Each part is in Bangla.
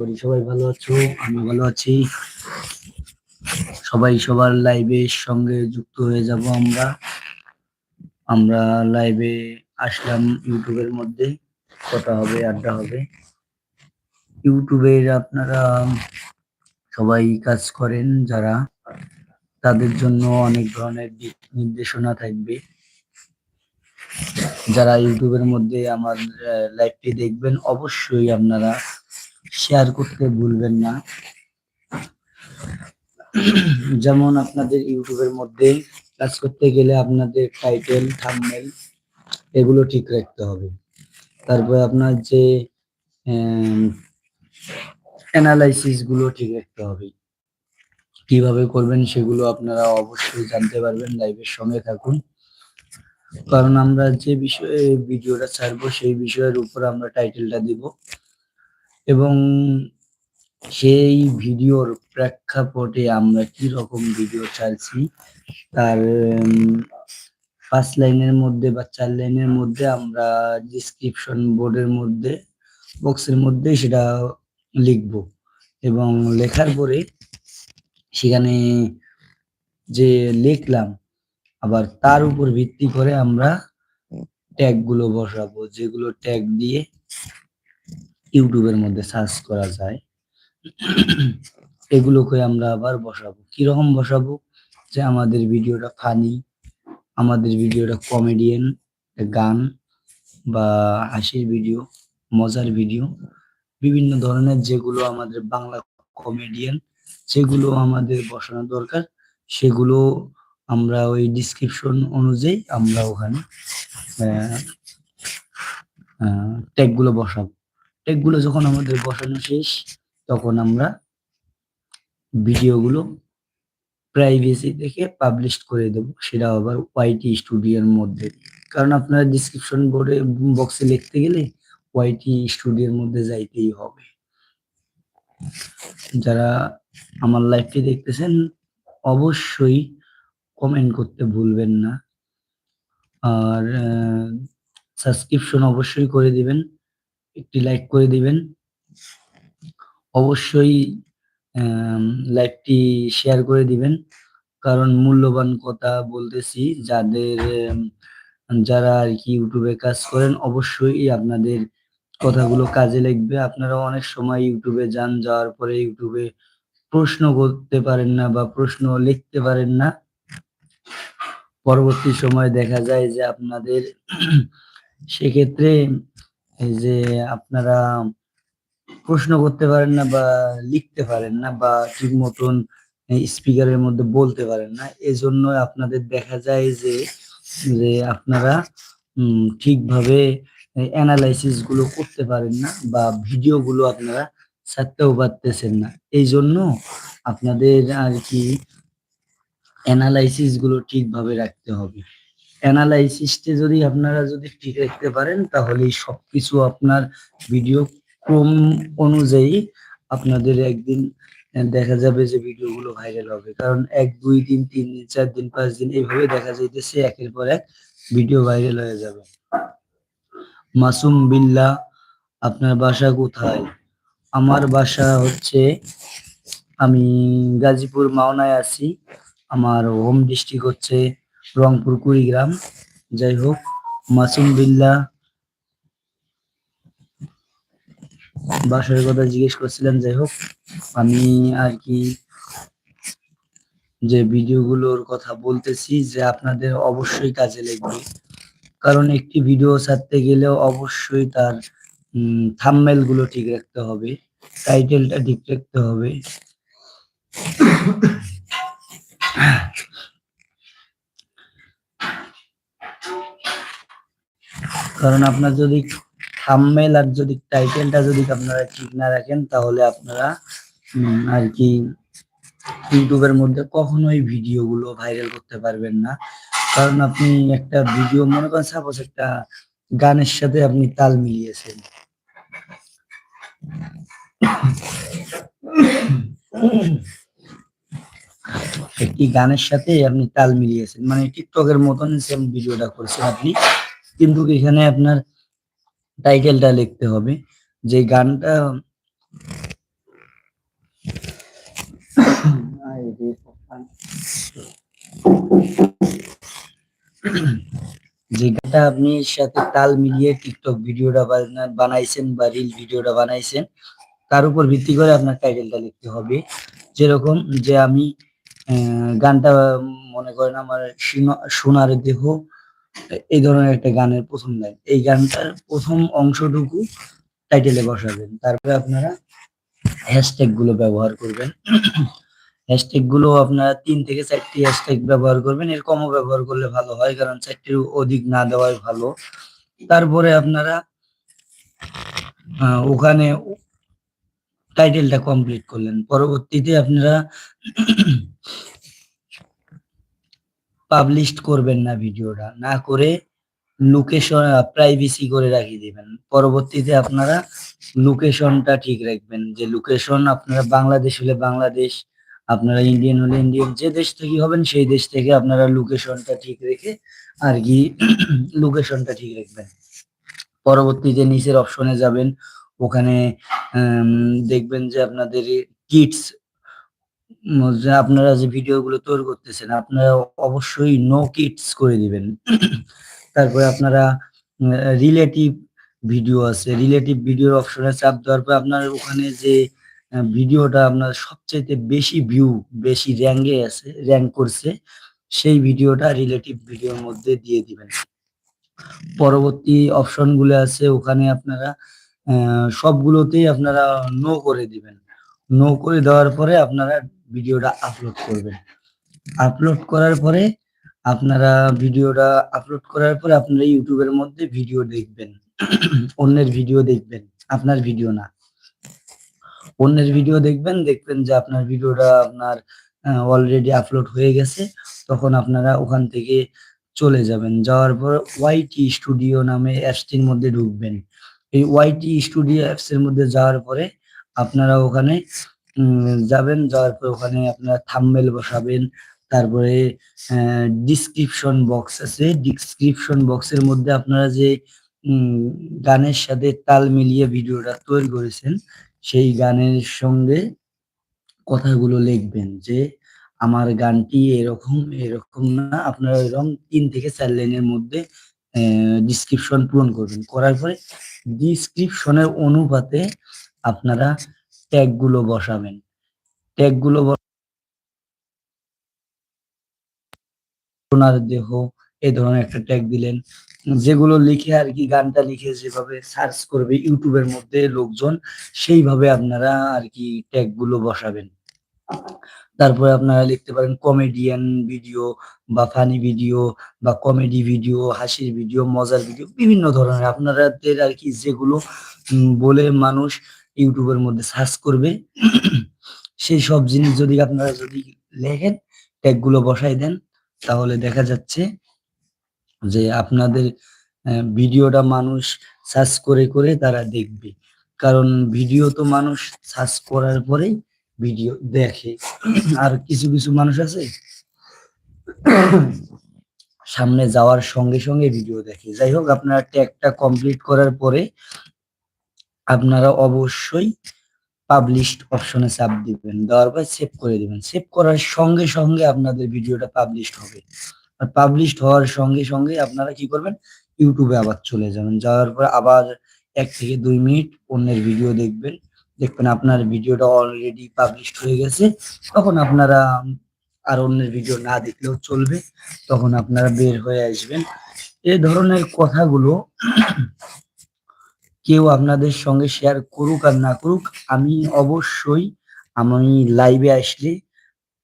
করি। সবাই ভালো আছো? আমি ভালো আছি। সবাই সবার লাইভের সঙ্গে যুক্ত হয়ে যাব আমরা। আমরা লাইভে আসলাম ইউটিউবের মধ্যে। কথা হবে, আড্ডা হবে। ইউটিউবের আপনারা সবাই কাজ করেন যারা। তাদের জন্য অনেক ধরনের দিক নির্দেশনা থাকবে। যারা ইউটিউবের মধ্যে আমার লাইভটি দেখবেন, অবশ্যই আপনারা শেয়ার করতে ভুলবেন না। যেমন আপনাদের ইউটিউবের মধ্যে কাজ করতে গেলে আপনাদের টাইটেল থাম্বনেল এগুলো ঠিক রাখতে হবে। তারপর আপনার যে অ্যানালাইসিসগুলো ঠিক রাখতে হবে। কীভাবে করবেন সেগুলো আপনারা অবশ্যই জানতে পারবেন লাইভের সঙ্গে থাকুন। কারণ আমরা যে বিষয়ে ভিডিওটা ছাড়বো সেই বিষয়ের উপর আমরা টাইটেলটা দিব। এবং সেই ভিডিওর প্রেক্ষাপটে আমরা কি রকম ভিডিও ছাড়ছি, তার পাঁচ লাইনের মধ্যে বা চার লাইনের মধ্যে আমরা ডিসক্রিপশন বোর্ডের মধ্যে বক্সের মধ্যে সেটা লিখব এবং লেখার পরে সেখানে যে লিখলাম, আবার তার উপর ভিত্তি করে আমরা ট্যাগগুলো বসাবো, যেগুলো ট্যাগ দিয়ে ইউটিউবের মধ্যে সার্চ করা যায়। এগুলোকে আমরা আবার বসাবো? কীরকম বসাবো? যে আমাদের ভিডিওটা ফানি আমাদের ভিডিওটা কমেডিয়ান গান বা হাসির ভিডিও মজার ভিডিও বিভিন্ন ধরনের যেগুলো আমাদের বাংলা কমেডিয়ান যেগুলো আমাদের বসানো দরকার, সেগুলো আমরা ওই ডিসক্রিপশন অনুযায়ী আমরা ওখানে ট্যাগগুলো বসাবো। ট্যাগগুলো যখন আমাদের বসানো শেষ, তখন আমরা ভিডিওগুলো প্রাইভেসি থেকে পাবলিশ করে দেব। সেটা আবার ওয়াইটি স্টুডিওর মধ্যে। কারণ আপনারা ডিসক্রিপশন বোর্ডে বক্সে লিখতে গেলে ওয়াইটি স্টুডিওর মধ্যে যাইতেই হবে। যারা আমার লাইভটি দেখতেছেন, অবশ্যই কমেন্ট করতে ভুলবেন না। আর সাবস্ক্রিপশন অবশ্যই করে দিবেন। একটি লাইক করে দিবেন। অবশ্যই লাইভটি শেয়ার করে দিবেন। কারণ মূল্যবান কথা বলতেছি, যাদের যারা আর কি ইউটিউবে কাজ করেন, অবশ্যই আপনাদের কথাগুলো কাজে লাগবে। আপনারা অনেক সময় ইউটিউবে যান, যাওয়ার পরে ইউটিউবে প্রশ্ন করতে পারেন না বা প্রশ্ন লিখতে পারেন না। পরবর্তী সময় দেখা যায় যে আপনাদের, সেক্ষেত্রে এই যে আপনারা প্রশ্ন করতে পারেন না বা লিখতে পারেন না বা ঠিক মতন স্পিকারের মধ্যে বলতে পারেন না এজন্য আপনাদের দেখা যায় যে যে আপনারা ঠিকভাবে অ্যানালাইসিসগুলো করতে পারেন না বা ভিডিও গুলো আপনারা ছাড়তেও পারতেছেন না। এই জন্য আপনাদের আর কি অ্যানালাইসিসগুলো ঠিকভাবে রাখতে হবে। অ্যানালাইসিসটা যদি আপনারা যদি ঠিক রাখতে পারেন তাহলে সবকিছু আপনার ভিডিও ক্রম অনুযায়ী আপনাদের একদিন দেখা যাবে যে ভিডিওগুলো ভাইরাল হবে। কারণ এক, দুই দিন, তিন দিন, চার দিন, পাঁচ দিন এইভাবে দেখা যাইতেছে, একের পর এক ভিডিও ভাইরাল হয়ে যাবে। মাসুম বিল্লা, আপনার বাসা কোথায়? আমার বাসা হচ্ছে, আমি গাজীপুর মাওনায় আছি। আমার হোম ডিস্ট্রিক্ট হচ্ছে রংপুর, কুড়িগ্রাম। যাই হোক, মাসুম বিল্লা বাসার কথা জিজ্ঞেস করছিলেন, যাই হোক, আমি আর কি যে ভিডিওগুলোর কথা বলতেছি যে আপনাদের অবশ্যই কাজে লাগবে। কারণ একটি ভিডিও ছাড়তে গেলেও অবশ্যই তার থাম্মেলগুলো ঠিক রাখতে হবে টাইটেলটা ঠিক রাখতে হবে। কারণ আপনার যদি থাম্বনেল আর যদি টাইটেলটা যদি আপনারা ঠিক না রাখেন, তাহলে আপনারা আর কি ইউটিউবের মধ্যে কখনোই ভিডিওগুলো ভাইরাল করতে পারবেন না। কারণ আপনি একটা ভিডিও মনে করেন সাপোজ একটা গানের সাথে আপনি তাল মিলিয়েছেন। একটি গানের সাথে আপনি তাল মিলিয়েছেন। মানে টিকটকের মতন সেম ভিডিওটা করছেন আপনি। কিন্তু এখানে আপনার টাইটেলটা লিখতে হবে। যে গানটা যে গানটা আপনি সাথে তাল মিলিয়ে টিকটক ভিডিওটা বানাইছেন বা রিল ভিডিওটা বানাইছেন, তার উপর ভিত্তি করে আপনার টাইটেলটা লিখতে হবে। যেরকম যে আমি গানটা মনে করেন আমার সোনার দেহ এই ধরনের একটা গানের প্রথম লাইন। এই গানটার প্রথম অংশটুকু টাইটেলে বসাবেন। তারপরে আপনারা হ্যাশট্যাগগুলো ব্যবহার করবেন। হ্যাশট্যাগগুলো আপনারা তিন থেকে চারটি হ্যাশট্যাগ ব্যবহার করবেন। এর কমও ব্যবহার করলে ভালো হয়, কারণ চারটির অধিক না দেওয়াই ভালো। তারপরে আপনারা ওখানে টাইটেলটা কমপ্লিট করলেন। পরবর্তীতে আপনারা পাবলিশ করবেন না ভিডিওটা, না করে লোকেশন প্রাইভেসি করে রাখিয়ে দিবেন। পরবর্তীতে আপনারা লোকেশনটা ঠিক রাখবেন, যে লোকেশন আপনারা বাংলাদেশ হলে বাংলাদেশ, আপনারা ইন্ডিয়ান হলে ইন্ডিয়ান যে দেশ থেকে হবেন সেই দেশ থেকে আপনারা লোকেশনটা ঠিক রেখে আর কি লোকেশনটা ঠিক রাখবেন। পরবর্তীতে নিচের অপশনে যাবেন, ওখানে দেখবেন যে আপনাদের কিডস আপনারা যে ভিডিওগুলো তৈরি করতেছেন, আপনারা অবশ্যই নো কিটস করে দিবেন। তারপরে আপনারা রিলেটিভ ভিডিও আছে। রিলেটিভ ভিডিওর অপশনে চাপ দেওয়ার পর আপনার ওখানে যে ভিডিওটা আপনার সবচেয়ে বেশি ভিউ বেশি র্যাঙ্কে আছে র্যাঙ্ক করছে, সেই ভিডিওটা রিলেটিভ ভিডিওর মধ্যে দিয়ে দিবেন। পরবর্তী অপশনগুলো আছে, ওখানে আপনারা সবগুলোতেই আপনারা নো করে দিবেন। নো করে দেওয়ার পরে আপনারা ভিডিওটা আপলোড করবেন। আপলোড করার পরে আপনারা ভিডিওটা আপলোড করার পরে আপনারা ইউটিউবের মধ্যে ভিডিও দেখবেন। অন্যের ভিডিও দেখবেন, আপনার ভিডিও না। অন্যের ভিডিও দেখবেন দেখবেন যে আপনার ভিডিওটা আপনার অলরেডি আপলোড হয়ে গেছে, তখন আপনারা ওখান থেকে চলে যাবেন। যাওয়ার পর ওয়াইটি স্টুডিও নামে অ্যাপসটির মধ্যে ঢুকবেন। এই ওয়াইটি স্টুডিও অ্যাপস এর মধ্যে যাওয়ার পরে আপনারা ওখানে যাবেন, যাওয়ার পর ওখানে আপনারা থাম্বনেল বসাবেন, তারপরে ডিসক্রিপশন বক্স আছে। ডিসক্রিপশন বক্সের মধ্যে আপনারা যে গানের সাথে তাল মিলিয়ে ভিডিওটা তৈরি করেছেন, সেই গানের সঙ্গে কথাগুলো লিখবেন যে, আমার গানটি এরকম এরকম না। আপনারা এরকম তিন থেকে চার লাইনের মধ্যে ডিসক্রিপশন পূরণ করবেন। করার পরে ডিসক্রিপশনের অনুপাতে আপনারা ট্যাগগুলো বসাবেন। ট্যাগগুলো ব- সোনার দেহ এই ধরনের একটা ট্যাগ দিলেন। যেগুলো লিখে আর কি, গানটা লিখে যেভাবে সার্চ করবে ইউটিউবের মধ্যে লোকজন, সেইভাবে আপনারা আর কি ট্যাগগুলো বসাবেন। তারপরে আপনারা লিখতে পারেন কমেডিয়ান ভিডিও বা ফানি ভিডিও বা কমেডি ভিডিও, হাসির ভিডিও, মজার ভিডিও, বিভিন্ন ধরনের। আপনাদের আর কি যেগুলো বলে মানুষ ইউটিউবের মধ্যে সার্চ করবে। সেই সব জিনিস যদি আপনারা যদি লেখেন ট্যাগগুলো বসাই দেন, তাহলে দেখা যাচ্ছে যে আপনাদের ভিডিওটা মানুষ সার্চ করে করে তারা দেখবে। কারণ ভিডিও তো মানুষ সার্চ করার পরেই ভিডিও দেখে। আর কিছু কিছু মানুষ আছে সামনে যাওয়ার সঙ্গে সঙ্গে ভিডিও দেখে। যাই হোক, আপনারা ট্যাগটা কমপ্লিট করার পরে আপনারা অবশ্যই পাবলিশড অপশনে চাপ দিবেন, দেওয়ার পর সেভ করে দিবেন। সেভ করার সঙ্গে সঙ্গে আপনাদের ভিডিওটা পাবলিশড হবে। আর পাবলিশড হওয়ার সঙ্গে সঙ্গে আপনারা কি করবেন? ইউটিউবে আবার চলে যাবেন। যাওয়ার পর আবার এক থেকে দুই মিনিট অন্যের ভিডিও দেখবেন। দেখবেন আপনার ভিডিওটা অলরেডি পাবলিশড হয়ে গেছে। তখন আপনারা আর অন্যের ভিডিও না দেখলেও চলবে। তখন আপনারা বের হয়ে আসবেন। এই ধরনের কথাগুলো কেউ আপনাদের সঙ্গে শেয়ার করুক আর না করুক, আমি অবশ্যই, আমি লাইভে আসলে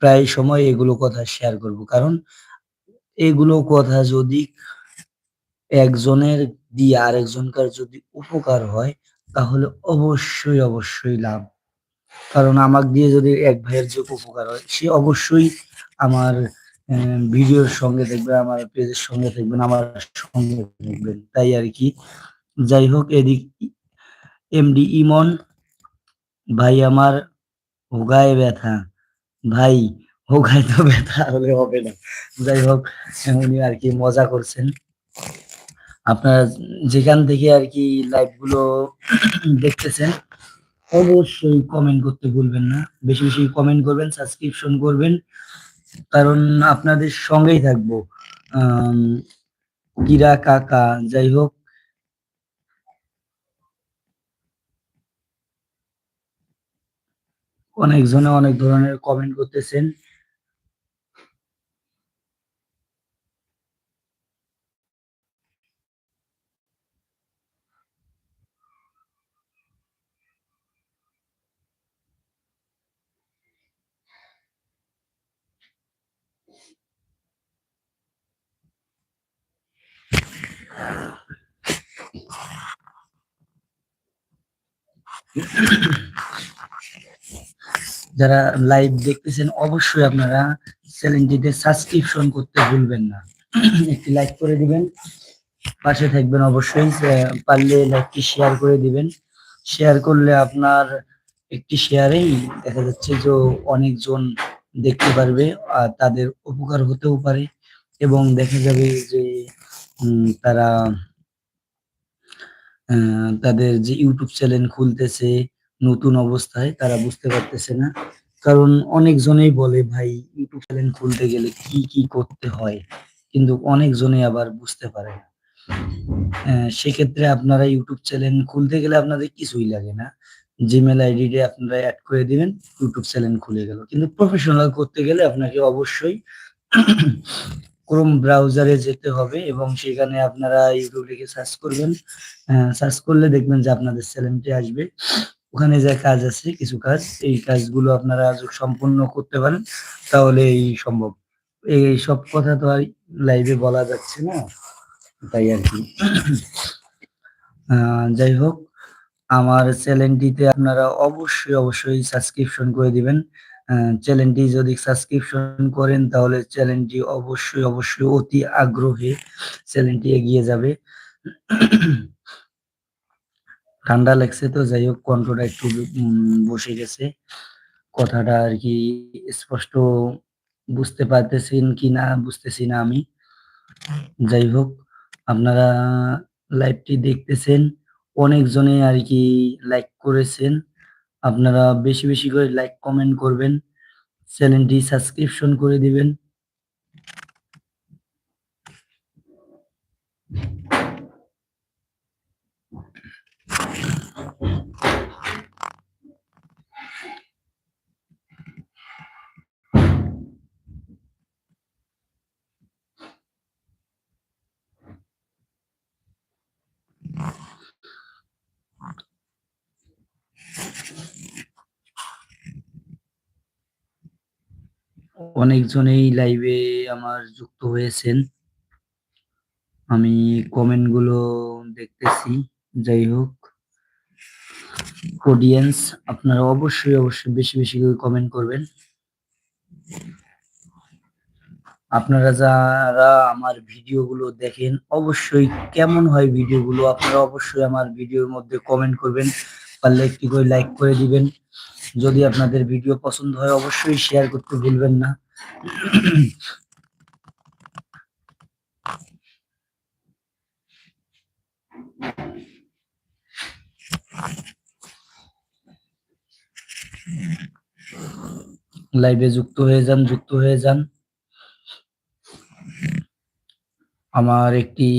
প্রায় সময় এগুলো কথা শেয়ার করব। কারণ এগুলো কথা যদি একজনের দিয়ে আরেকজনকার যদি উপকার হয়, তাহলে অবশ্যই অবশ্যই লাভ। কারণ আমাকে দিয়ে যদি এক ভাইয়ের যে উপকার হয়, সে অবশ্যই আমার ভিডিওর সঙ্গে দেখবে আমার পেজের সঙ্গে দেখবেন, আমার সঙ্গে দেখবেন। তাই আর কি যাই হোক এদিক এমডি ইমন, ভাই আমার হোগায় ব্যথা। ভাই, হোগায় তো ব্যথা হলে হবে না। যাই হোক উনি আর কি মজা করছেন। আপনারা যেখান থেকে আর কি লাইভগুলো দেখতেছেন, অবশ্যই কমেন্ট করতে ভুলবেন না। বেশি বেশি কমেন্ট করবেন সাবস্ক্রিপশন করবেন। কারণ আপনাদের সঙ্গেই থাকব। কিরা কাকা যাই হোক অনেকজনে অনেক ধরনের কমেন্ট করতেছেন। যারা লাইভ দেখতেছেন, অবশ্যই আপনারা চ্যানেলটিতে সাবস্ক্রিপশন করতে ভুলবেন না। একটি লাইক করে দিবেন। পাশে থাকবেন অবশ্যই পারলে লাইকটি শেয়ার করে দিবেন। শেয়ার করলে আপনার একটি শেয়ারেই দেখা যাচ্ছে যে অনেকজন দেখতে পারবে আর তাদের উপকার হতেও পারে এবং দেখা যাবে যে তারা তাদের যে ইউটিউব চ্যানেল খুলতেছে নতুন অবস্থায় তারা বুঝতে পারতেছে না। কারণ অনেকজনেই বলে, ভাই ইউটিউব চ্যানেল খুলতে গেলে কি কি করতে হয়? কিন্তু অনেকজনে আবার বুঝতে পারে না। সেক্ষেত্রে আপনারা ইউটিউব চ্যানেল খুলতে গেলে আপনাদের কিছুই লাগে না। জিমেল আইডিতে আপনারা অ্যাড করে দিবেন ইউটিউব চ্যানেল খুলে গেল। কিন্তু প্রফেশনাল করতে গেলে আপনাকে অবশ্যই ক্রোম ব্রাউজারে যেতে হবে এবং সেখানে আপনারা ইউটিউব লিখে সার্চ করবেন। সার্চ করলে দেখবেন যে আপনাদের চ্যানেলটি আসবে। ওখানে যে কাজ আছে, কিছু কাজ, এই কাজগুলো আপনারা সম্পূর্ণ করতে পারেন তাহলে এই সম্ভব। এই সব কথা তো আর লাইভে বলা যাচ্ছে না, তাই আর কি। যাই হোক, আমার চ্যানেলটিতে আপনারা অবশ্যই অবশ্যই সাবস্ক্রিপশন করে দিবেন। চ্যানেলটি যদি সাবস্ক্রিপশন করেন, তাহলে চ্যানেলটি অবশ্যই অবশ্যই অতি আগ্রহে চ্যানেলটি এগিয়ে যাবে। ঠান্ডা লাগছে তো, যাই হোক, কণ্ঠটা একটু বসে গেছে। কথাটা আর কি স্পষ্ট বুঝতে পারতেছেন কি না, বুঝতেছি না আমি। যাই হোক, আপনারা লাইভটি দেখতেছেন, অনেকজনে আর কি লাইক করেছেন। আপনারা বেশি বেশি করে লাইক, কমেন্ট করবেন। চ্যানেলটি সাবস্ক্রিপশন করে দিবেন। অনেকজনেই লাইভে আমার যুক্ত হয়েছেন। আমি কমেন্টগুলো দেখতেছি, যাই হোক। অডিয়েন্স আপনারা অবশ্যই অবশ্যই বেশি বেশি করে কমেন্ট করবেন। আপনারা যারা আমার ভিডিওগুলো দেখেন, অবশ্যই কেমন হয় ভিডিওগুলো, আপনারা অবশ্যই আমার ভিডিওর মধ্যে কমেন্ট করবেন, পারলে একটি করে লাইক করে দিবেন। যদি আপনাদের ভিডিও পছন্দ হয়, অবশ্যই শেয়ার করতে ভুলবেন না। লাইভে যুক্ত হয়ে যান, যুক্ত হয়ে যান। আমার একটি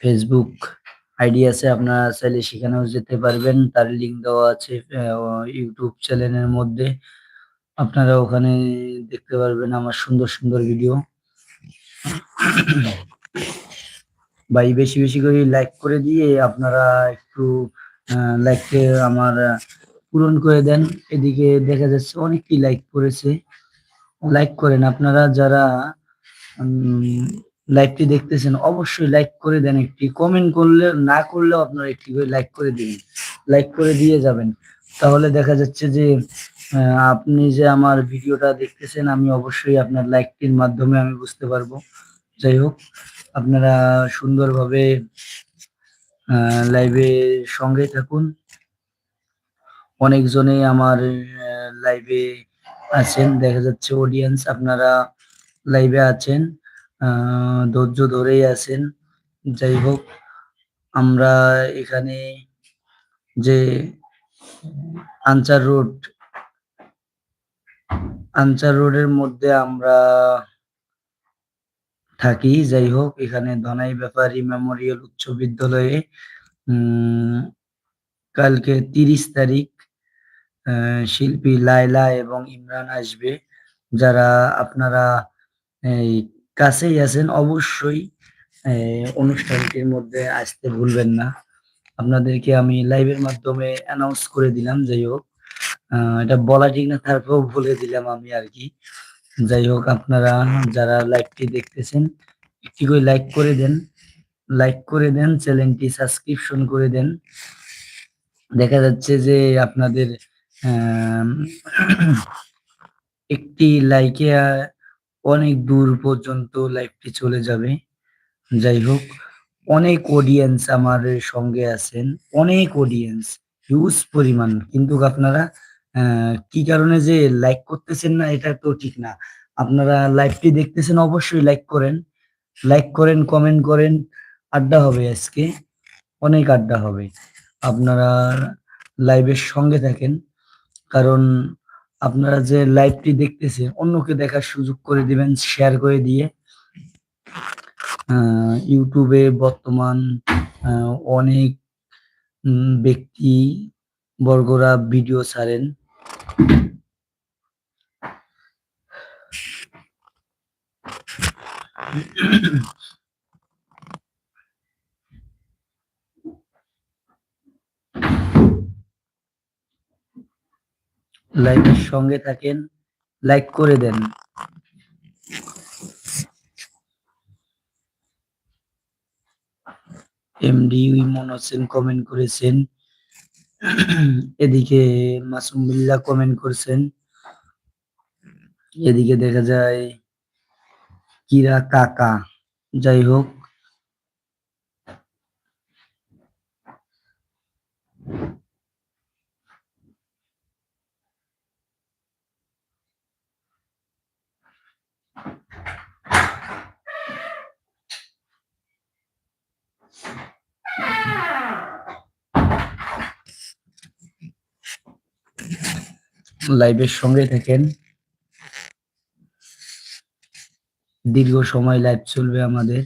ফেসবুক আইডি আছে, আপনারা চাইলে সেখানেও যেতে পারবেন। তার লিঙ্ক দেওয়া আছে ইউটিউব চ্যানেলের মধ্যে। আপনারা ওখানে দেখতে পারবেন আমার সুন্দর সুন্দর ভিডিও ভাই, বেশি বেশি করে লাইক করে দিয়ে আপনারা একটু লাইককে আমার পূরণ করে দেন। এদিকে দেখা যাচ্ছে অনেকেই লাইক করেছে। লাইক করেন আপনারা, যারা লাইভটি দেখতেছেন, অবশ্যই লাইক করে দেন একটি কমেন্ট করলে না করলেও আপনারা একটি করে লাইক করে দিন। লাইক করে দিয়ে যাবেন। তাহলে দেখা যাচ্ছে যে আপনি যে আমার ভিডিওটা দেখতেছেন, আমি অবশ্যই আপনার লাইকটির মাধ্যমে আমি বুঝতে পারব। যাই হোক, আপনারা সুন্দরভাবে লাইভে সঙ্গে থাকুন। অনেকজনেই আমার লাইভে আছেন। দেখা যাচ্ছে অডিয়েন্স আপনারা লাইভে আছেন। ধৈর্য ধরেই আছেন। যাই হোক আমরা এখানে যে আনচার রোড আনচার রোডের মধ্যে আমরা থাকি। যাই হোক এখানে ধনাই ব্যাপারী মেমোরিয়াল উচ্চ বিদ্যালয়ে কালকে তিরিশ তারিখ শিল্পী লায়লা এবং ইমরান আসবে। যারা আপনারা এই কাছেই আছেন, অবশ্যই অনুষ্ঠানটির মধ্যে আসতে ভুলবেন না। আপনাদেরকে আমি লাইভের মাধ্যমে অ্যানাউন্স করে দিলাম, যাই হোক। এটা বলা ঠিক না, তারপরেও বলে দিলাম আমি আর কি। যাই হোক, আপনারা যারা লাইভটি দেখতেছেন, একটি করে লাইক করে দেন। লাইক করে দেন চ্যানেলটি সাবস্ক্রিপশন করে দেন। দেখা যাচ্ছে যে আপনাদের একটি লাইকে অনেক দূর পর্যন্ত লাইভটি চলে যাবে। যাই হোক অনেক অডিয়েন্স আমার সঙ্গে আছেন। অনেক অডিয়েন্স হিউজ পরিমাণ। কিন্তু আপনারা কি কারণে যে লাইক করতেছেন না, এটা তো ঠিক না। আপনারা লাইভটি দেখতেছেন, অবশ্যই লাইক করেন। লাইক করেন কমেন্ট করেন। আড্ডা হবে আজকে। অনেক আড্ডা হবে। আপনারা লাইভের সঙ্গে থাকেন। কারণ আপনারা যে লাইভটি দেখতেছেন, অন্যকে দেখার সুযোগ করে দিবেন শেয়ার করে দিয়ে। ইউটিউবে বর্তমান অনেক ব্যক্তি, বর্গরা ভিডিও ছাড়েন। লাইভের সঙ্গে থাকেন, লাইক করে দেন। এমডি ইমন হোসেন কমেন্ট করেছেন। এদিকে মাসুম বিল্লাহ কমেন্ট করছেন। এদিকে দেখা যায় কিরা কাকা। যাই হোক। লাইভের সঙ্গে থাকেন। দীর্ঘ সময় লাইভ চলবে আমাদের।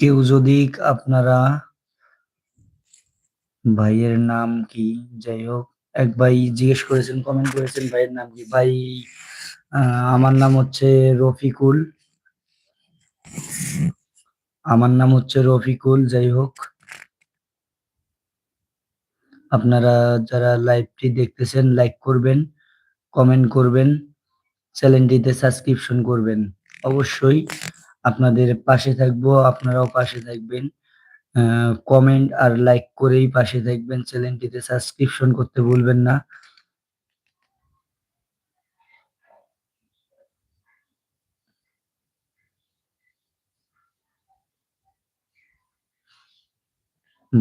কেউ যদি আপনারা, ভাইয়ের নাম কি? যাই হোক, এক ভাই জিজ্ঞেস করেছেন কমেন্ট করেছেন, ভাইয়ের নাম কি? ভাই আমার নাম হচ্ছে রফিকুল। আমার নাম হচ্ছে রফিকুল, যাই হোক। আপনারা যারা লাইভটি দেখতেছেন লাইক করবেন কমেন্ট করবেন, চ্যানেলটিতে সাবস্ক্রিপশন করবেন। অবশ্যই আপনাদের পাশে থাকব, আপনারাও পাশে থাকবেন। কমেন্ট আর লাইক করেই পাশে থাকবেন, চ্যানেলটিতে সাবস্ক্রিপশন করতে ভুলবেন না।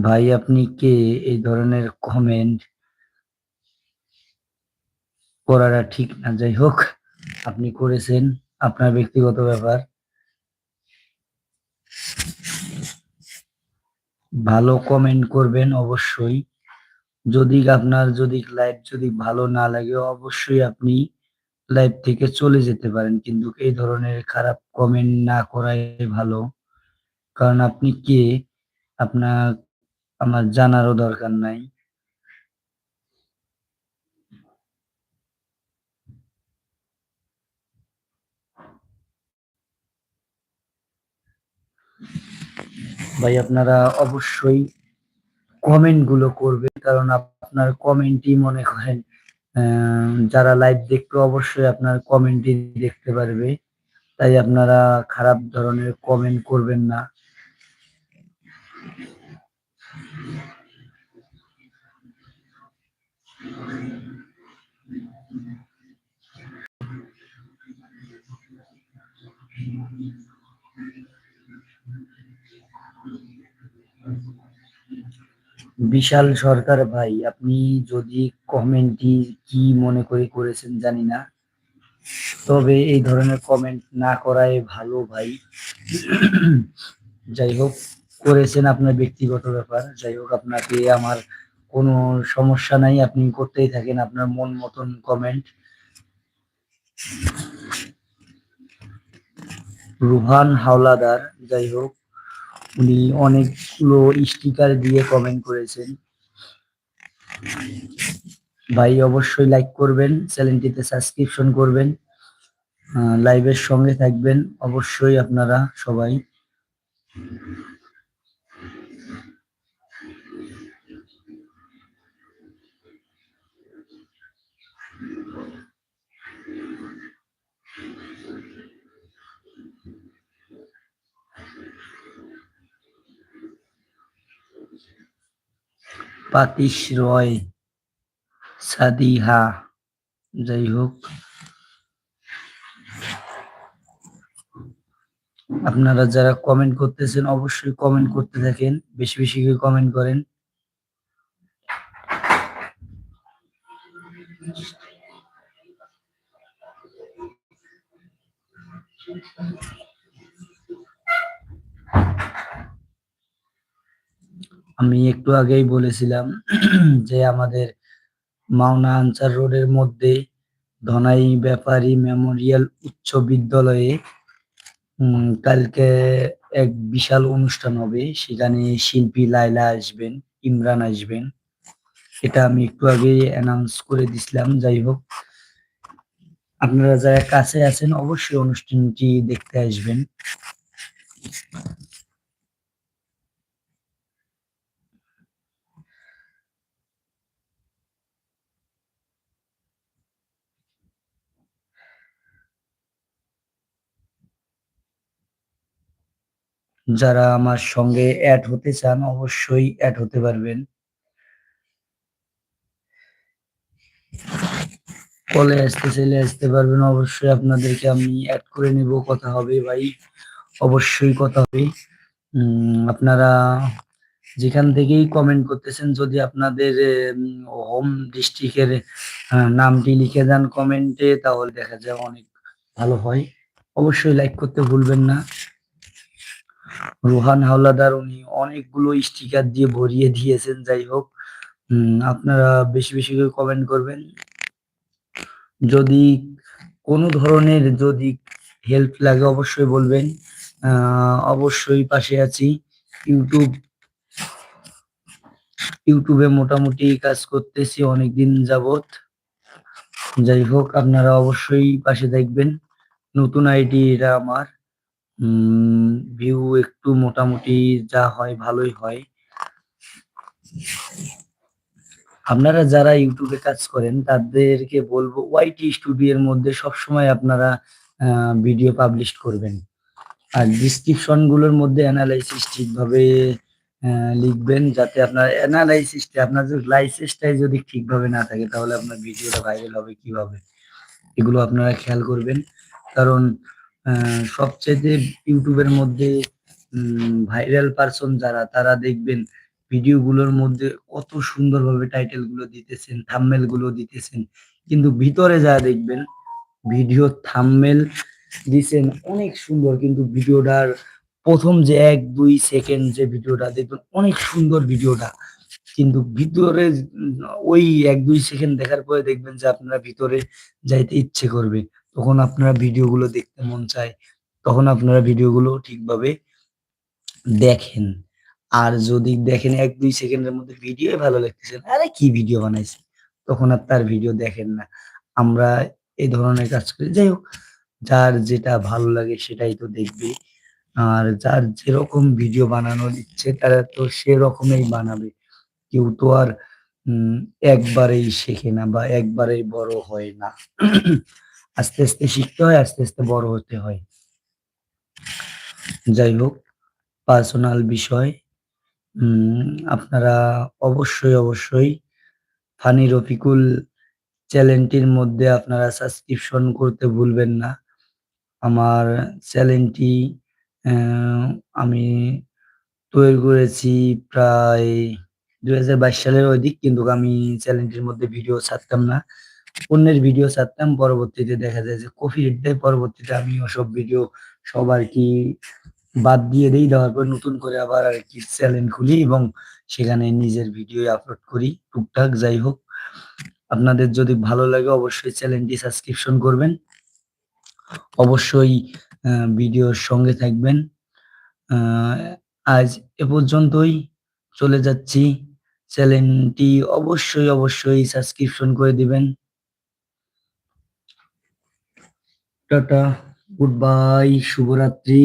ভাই, আপনি কে? এই ধরনের কমেন্ট করাটা ঠিক না। যাই হোক, আপনি করেছেন। আপনার ব্যক্তিগত ব্যাপার। ভালো কমেন্ট করবেন অবশ্যই। যদি আপনার যদি লাইভ যদি ভালো না লাগে, অবশ্যই আপনি লাইভ থেকে চলে যেতে পারেন। কিন্তু এই ধরনের খারাপ কমেন্ট না করাই ভালো। কারণ আপনি কে? আপনার আমার জানারও দরকার নাই। ভাই, আপনারা অবশ্যই কমেন্টগুলো করবেন, কারণ আপনার কমেন্টই মনে করেন যারা লাইভ দেখবে অবশ্যই আপনার কমেন্টই দেখতে পারবে। তাই আপনারা খারাপ ধরনের কমেন্ট করবেন না। বিশাল সরকার ভাই, আপনি যদি কমেন্টটি কি মনে করে করেছেন জানি না। তবে এই ধরনের কমেন্ট না করাই ভালো ভাই। যাই হোক, করেছেন আপনার ব্যক্তিগত ব্যাপার। যাই হোক, আপনাকে আমার কোনো সমস্যা নাই, আপনি করতেই থাকেন আপনার মন মতন কমেন্ট রুহান হাওলাদার, যাই হোক, উনি অনেকগুলো স্টিকার দিয়ে কমেন্ট করেছেন। ভাই, অবশ্যই লাইক করবেন চ্যানেলটিতে সাবস্ক্রিপশন করবেন লাইভের সঙ্গে থাকবেন। অবশ্যই আপনারা সবাই পাতিশ রয় সাদিহা যাই হোক আপনারা যারা কমেন্ট করতেছেন, অবশ্যই কমেন্ট করতে থাকেন। বেশি বেশি করে কমেন্ট করেন। আমি একটু আগেই বলেছিলাম যে আমাদের মাওনা আনসার রোডের মধ্যে ধনাই ব্যাপারী মেমোরিয়াল উচ্চ বিদ্যালয়ে কালকে এক বিশাল অনুষ্ঠান হবে। সেখানে শিল্পী লাইলা আসবেন, ইমরান আসবেন। এটা আমি একটু আগে অ্যানাউন্স করে দিছিলাম। যাই হোক, আপনারা যারা কাছে আছেন অবশ্যই অনুষ্ঠানটি দেখতে আসবেন। যারা আমার সঙ্গে অ্যাড হতে চান, অবশ্যই অ্যাড হতে পারবেন। কলে আসতে চাইলে আসতে পারবেন, অবশ্যই আপনাদেরকে আমি অ্যাড করে নিব, কথা হবে ভাই, অবশ্যই কথা হবে। আপনারা যেখান থেকেই কমেন্ট করতেছেন, যদি আপনাদের হোম ডিস্ট্রিক্টের নামটি লিখে দেন কমেন্টে তাহলে দেখা যায় অনেক ভালো হয়। অবশ্যই লাইক করতে ভুলবেন না। রোহান হাওলাদার উনি অনেকগুলো স্টিকার দিয়ে ভরিয়ে দিয়েছেন, যাই হোক। আপনারা বেশি বেশি করে কমেন্ট করবেন। যদি কোনো ধরনের যদি হেল্প লাগে অবশ্যই বলবেন। অবশ্যই পাশে আছি। ইউটিউব, ইউটিউবে মোটামুটি কাজ করতেছি অনেকদিন যাবত যাই হোক, আপনারা অবশ্যই পাশে দেখবেন। নতুন আইডি এটা আমার। ভিউ একটু মোটামুটি যা হয় ভালোই হয়। আপনারা যারা ইউটিউবে কাজ করেন, তাদেরকে বলব ওয়াইটি স্টুডিওর মধ্যে সবসময় আপনারা ভিডিও পাবলিশ করবেন। আর ডিসক্রিপশনগুলোর মধ্যে অ্যানালাইসিস ঠিকভাবে লিখবেন যাতে আপনার অ্যানালাইসিসটা আপনার যদি লাইসেন্সটাই যদি ঠিকভাবে না থাকে, তাহলে আপনার ভিডিওটা ভাইরাল হবে কীভাবে? এগুলো আপনারা খেয়াল করবেন। কারণ সবচাইতে ইউটিউবের মধ্যে ভাইরাল পারসন যারা, তারা দেখবেন ভিডিও গুলোর মধ্যে কত সুন্দরভাবে টাইটেলগুলো দিতেছেন থাম্বনেলগুলো দিতেছেন। কিন্তু ভিতরে যা দেখবেন ভিডিও থাম্বনেল দিছেন, অনেক সুন্দর। কিন্তু ভিডিওটার প্রথম যে এক, দুই সেকেন্ড যে ভিডিওটা, দেখবেন অনেক সুন্দর ভিডিওটা। কিন্তু ভিতরে ওই এক, দুই সেকেন্ড দেখার পরে দেখবেন যে আপনারা ভিতরে যাইতে ইচ্ছে করবে। তখন আপনারা ভিডিওগুলো দেখতে মন চায়, তখন আপনারা ভিডিওগুলো ঠিকভাবে দেখেন। আর যদি দেখেন এক দুই সেকেন্ডের মধ্যে ভিডিও ভালো লাগতেছে আরে কি ভিডিও বানাইছে? তখন আর তার ভিডিও দেখেন না। আমরা এই ধরনের কাজ করি। যাই হোক, যার যেটা ভালো লাগে সেটাই তো দেখবে। আর যার যেরকম ভিডিও বানানোর ইচ্ছে, তারা তো সেরকমই বানাবে। কেউ তো আর একবারেই শেখে না বা একবারেই বড় হয় না। আস্তে আস্তে শিখতে হয়, আস্তে আস্তে বড় হতে হয়। যাই হোক পার্সোনাল বিষয় আপনারা অবশ্যই অবশ্যই ফানি রফিকুল চ্যানেলটির মধ্যে আপনারা সাবস্ক্রিপশন করতে ভুলবেন না। আমার চ্যানেলটি আমি তৈরি করেছি প্রায় দুই হাজার বাইশ সালের ওই দিক, কিন্তু আমি চ্যানেলটির মধ্যে ভিডিও ছাড়তাম না। অন্যের ভিডিও ছাড়তাম, পরবর্তীতে দেখা যায় যে কপি দেয় পরবর্তীতে আমি ওসব ভিডিও সব আর কি বাদ দিয়ে দিই। দেওয়ার পর নতুন করে আবার আর কি চ্যানেল খুলি এবং সেখানে নিজের ভিডিও আপলোড করি টুকটাক। যাই হোক, আপনাদের যদি ভালো লাগে অবশ্যই চ্যানেলটি সাবস্ক্রিপশন করবেন। অবশ্যই ভিডিওর সঙ্গে থাকবেন। আজ এ পর্যন্তই, চলে যাচ্ছি। চ্যানেলটি অবশ্যই অবশ্যই সাবস্ক্রিপশন করে দিবেন। টাটা গুড বাই শুভরাত্রি।